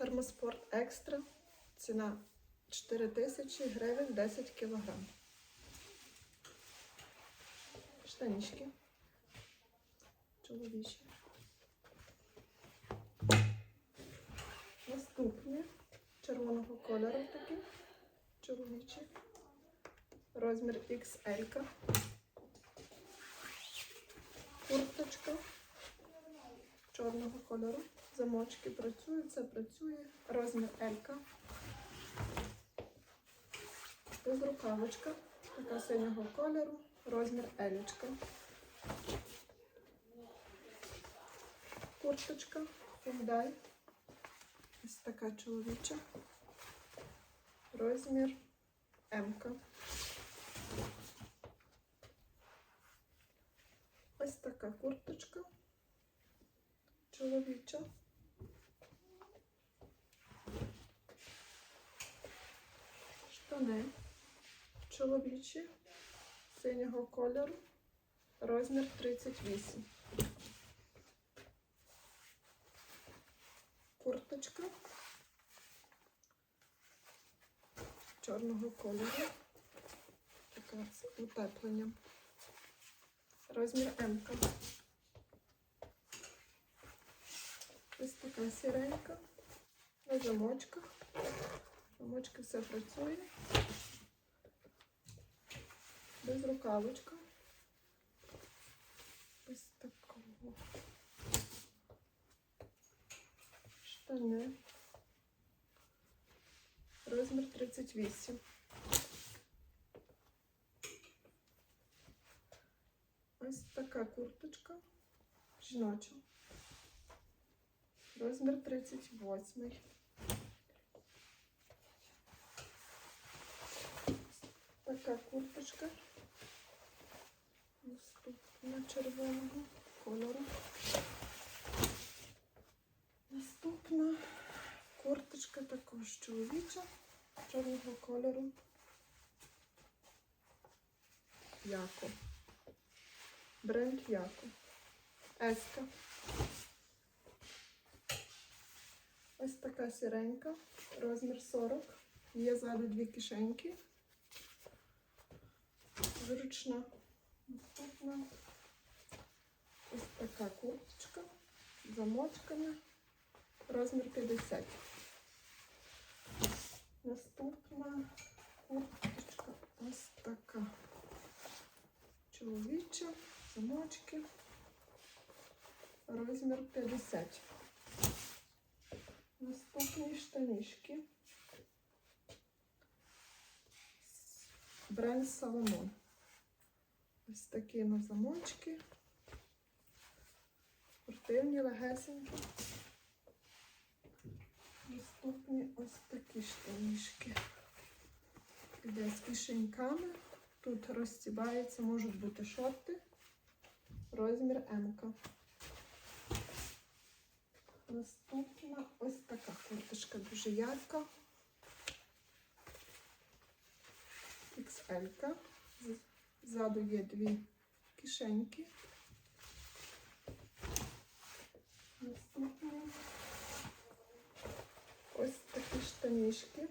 Термоспорт екстра. Ціна 4 тисячі гривень 10 кілограм. Штанішки. Чоловічі. Наступні червоного кольору такі. Чоловічі. Розмір XL. Курточка чорного кольору. Замочки працюють, це працює. Розмір L. Безрукавочка. Така синього кольору. Розмір L. Курточка. Hyundai. Ось така чоловіча. Розмір М. Ось така курточка. Чоловіча. Штани. Чоловічі. Синього кольору. Розмір 38. Курточка. Чорного кольору. Така з утепленням. Розмір М. Ось така сіренька на замочках. Замочки все працює. Без рукавочка. Ось такого. Штани. Розмір 38. Ось така курточка. Жіноча. Розмір 38. Така курточка. Наступна червоного кольору. Наступна курточка також чоловіча чорного кольору. Яко. Бренд Яко. Еска. Ось така сіренька, розмір 40. Є ззаду дві кишеньки. Зручна. Наступна. Ось така курточка з замочками. Розмір 50. Наступна курточка ось така. Чоловіча, замочки. Розмір 50. Наступні штанішки. Бренд Соломон. Ось такі на замочки. Спортивні, легесенькі. Наступні ось такі штанішки. Іде з кишеньками. Тут розстібається, можуть бути шорти. Розмір М. Наступна ось така курточка дуже ярка. XL. -ка. Ззаду є дві кишеньки. Наступні ось такі штанішки.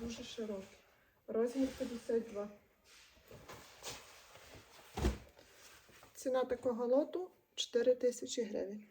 Дуже широкі. Розмір 52. Ціна такого лоту 4 тисячі гривень.